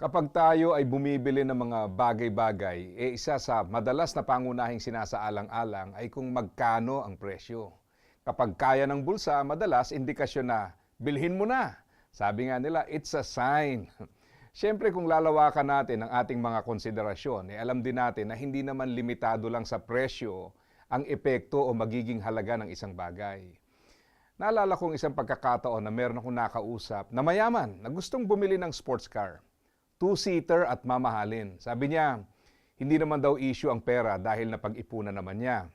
Kapag tayo ay bumibili ng mga bagay-bagay, eh isa sa madalas na pangunahing sinasaalang-alang ay kung magkano ang presyo. Kapag kaya ng bulsa, madalas indikasyon na bilhin mo na. Sabi nga nila, it's a sign. Siyempre kung lalawakan natin ang ating mga konsiderasyon, eh alam din natin na hindi naman limitado lang sa presyo ang epekto o magiging halaga ng isang bagay. Naalala kong isang pagkakataon na meron akong nakausap na mayaman na gustong bumili ng sports car. Two-seater at mamahalin. Sabi niya, hindi naman daw issue ang pera dahil napag-ipunan naman niya.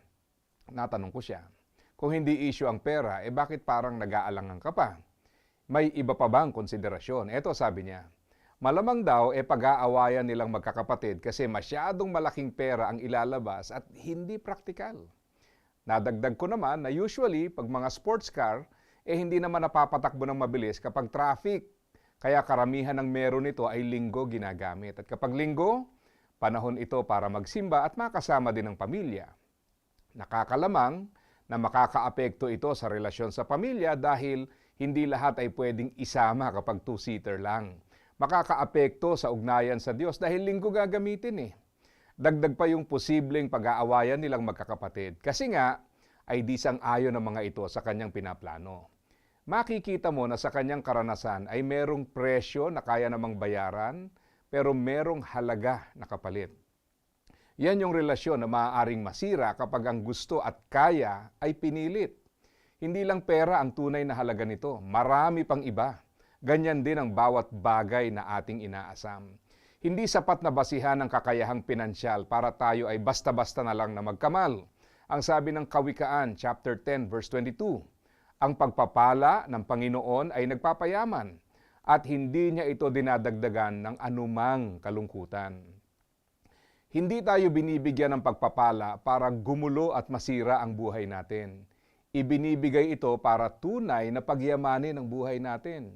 Natanong ko siya, kung hindi issue ang pera, eh bakit parang nag-aalangan ka pa? May iba pa bang konsiderasyon? Eto sabi niya, malamang daw e pag-aawayan nilang magkakapatid kasi masyadong malaking pera ang ilalabas at hindi praktikal. Nadagdag ko naman na usually pag mga sports car, eh hindi naman napapatakbo ng mabilis kapag traffic. Kaya karamihan ng meron nito ay linggo ginagamit. At kapag linggo, panahon ito para magsimba at makasama din ng pamilya. Nakakalamang na makakaapekto ito sa relasyon sa pamilya dahil hindi lahat ay pwedeng isama kapag two-seater lang. Makakaapekto sa ugnayan sa Diyos dahil linggo gagamitin eh. Dagdag pa yung posibleng pag-aawayan nilang magkakapatid. Kasi nga, ay di sang-ayon ng mga ito sa kanyang pinaplano. Makikita mo na sa kanyang karanasan ay merong presyo na kaya namang bayaran, pero merong halaga na kapalit. Yan yung relasyon na maaaring masira kapag ang gusto at kaya ay pinilit. Hindi lang pera ang tunay na halaga nito, marami pang iba. Ganyan din ang bawat bagay na ating inaasam. Hindi sapat na basihan ng kakayahang pinansyal para tayo ay basta-basta na lang na magkamal. Ang sabi ng Kawikaan, chapter 10, verse 22, ang pagpapala ng Panginoon ay nagpapayaman at hindi niya ito dinadagdagan ng anumang kalungkutan. Hindi tayo binibigyan ng pagpapala para gumulo at masira ang buhay natin. Ibinibigay ito para tunay na pagyamanin ang buhay natin.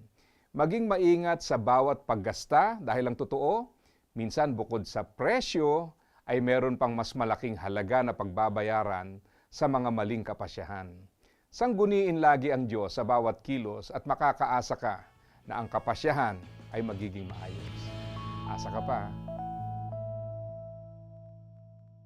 Maging maingat sa bawat paggasta dahil ang totoo, minsan bukod sa presyo, ay meron pang mas malaking halaga na pagbabayaran sa mga maling kapasyahan. Sangguniin lagi ang Diyos sa bawat kilos at makakaasa ka na ang kapasyahan ay magiging maayos. Asa ka pa.